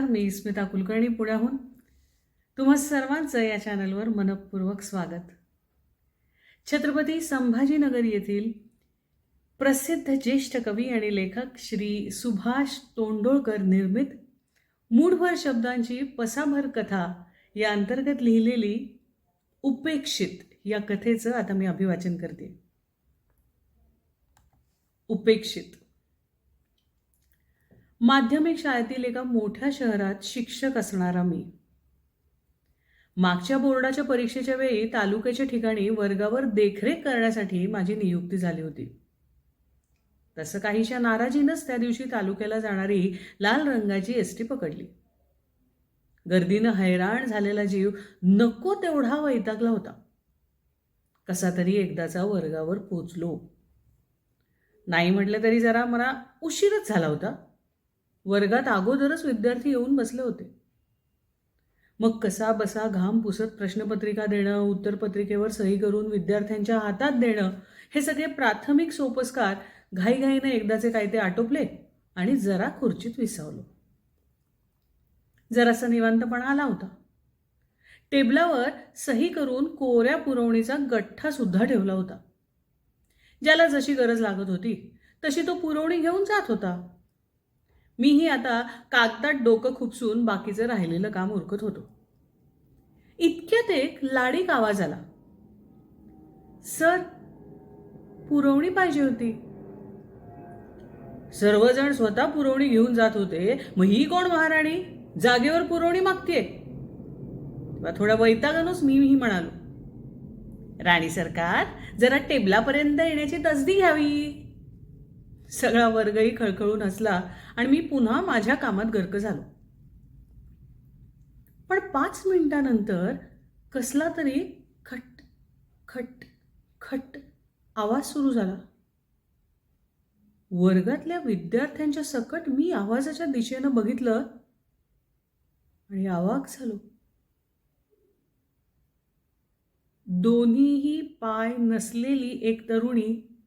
मी स्मिता कुलकर्णी पुण्याहून. तुम्हा सर्वांचं या चॅनलवर मनपूर्वक स्वागत. छत्रपती संभाजीनगर येथील प्रसिद्ध ज्येष्ठ कवी आणि लेखक श्री सुभाष तोंडोळकर निर्मित मूढभर शब्दांची पसाभर कथा या अंतर्गत लिहिलेली उपेक्षित या कथेचं आता मी अभिवाचन करते. उपेक्षित. माध्यमिक शाळेतील एका मोठ्या शहरात शिक्षक असणारा मी. मागच्या बोर्डाच्या परीक्षेच्या वेळी तालुक्याच्या ठिकाणी वर्गावर देखरेख करण्यासाठी माझी नियुक्ती झाली होती. तसं काहीशा नाराजीनंच त्या दिवशी तालुक्याला जाणारी लाल रंगाची एस टी पकडली. गर्दीनं हैराण झालेला जीव नको तेवढा वैतागला होता. कसा तरी एकदाचा वर्गावर पोचलो. नाही म्हटलं तरी जरा मला उशीरच झाला होता. वर्गात अगोदरच विद्यार्थी येऊन बसले होते. मग कसा बसा घाम पुसत प्रश्नपत्रिका देणं उत्तरपत्रिकेवर सही करून विद्यार्थ्यांच्या हातात देणं हे सगळे प्राथमिक सोपस्कार घाईघाईनं एकदाचे काय ते आटोपले आणि जरा खुर्चीत विसावलो. जरासा निवांतपणा आला होता. टेबलावर सही करून कोऱ्या पुरवणीचा गठ्ठा सुद्धा ठेवला होता. ज्याला जशी गरज लागत होती तशी तो पुरवणी घेऊन जात होता. मीही आता कागदात डोकं खुपसून बाकीचं राहिलेलं काम उरकत होतो. इतक्यात एक लाडीक आवाज आला. सर पुरवणी पाहिजे होती. सर्वजण स्वतः पुरवणी घेऊन जात होते. मग ही कोण महाराणी? जागेवर पुरवणी मागते तेव्हा थोडा वैतागानूच मी ही म्हणालो. राणी सरकार जरा टेबलापर्यंत येण्याची तसदी घ्यावी. सगळा वर्गही खळखळून हसला आणि मी पुन्हा माझ्या कामात गर्क झालो. पण पाच मिनिटानंतर कसला तरी खट खट खट आवाज सुरू झाला. वर्गातल्या विद्यार्थ्यांच्या सकट मी आवाजाच्या दिशेनं बघितलं आणि आवाक झालो. दोन्हीही पाय नसलेली एक तरुणी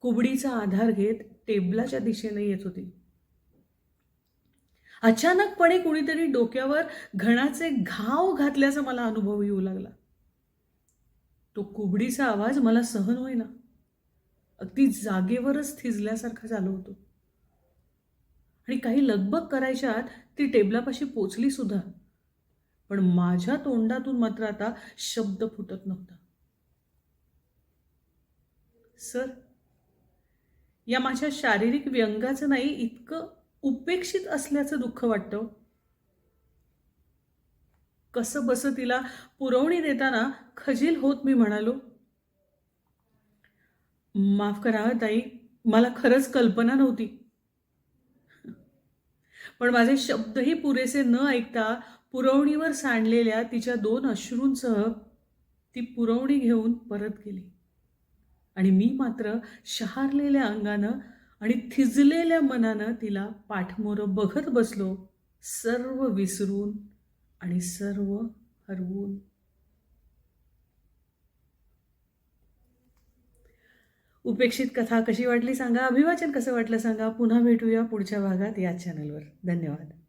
कुबडीचा आधार घेत टेबलाच्या दिशेने येत होती. अचानकपणे कुणीतरी डोक्यावर घणाचे घाव घातल्याचा मला अनुभव येऊ लागला. तो कुबडीचा आवाज मला सहन होईना. अगदी जागेवरच थिजल्यासारखा झालो होतो. आणि काही लगबग करायच्यात ती टेबलापाशी पोचली सुद्धा. पण माझ्या तोंडातून मात्र आता शब्द फुटत नव्हता. सर या माझ्या शारीरिक व्यंगाचं नाही इतकं उपेक्षित असल्याचं दुःख वाटतं. कसं बस तिला पुरवणी देताना खजील होत मी म्हणालो माफ करा ताई मला खरंच कल्पना नव्हती. पण माझे शब्दही पुरेसे न ऐकता पुरवणीवर सांडलेल्या तिच्या दोन अश्रूंसह ती पुरवणी घेऊन परत गेली. आणि मी मात्र शहारलेल्या अंगानं आणि थिजलेल्या मनानं तिला पाठमोरं बघत बसलो सर्व विसरून आणि सर्व हरवून. उपेक्षित कथा कशी वाटली सांगा अभिवाचन कसं वाटलं सांगा पुन्हा भेटूया पुढच्या भागात या चॅनलवर धन्यवाद.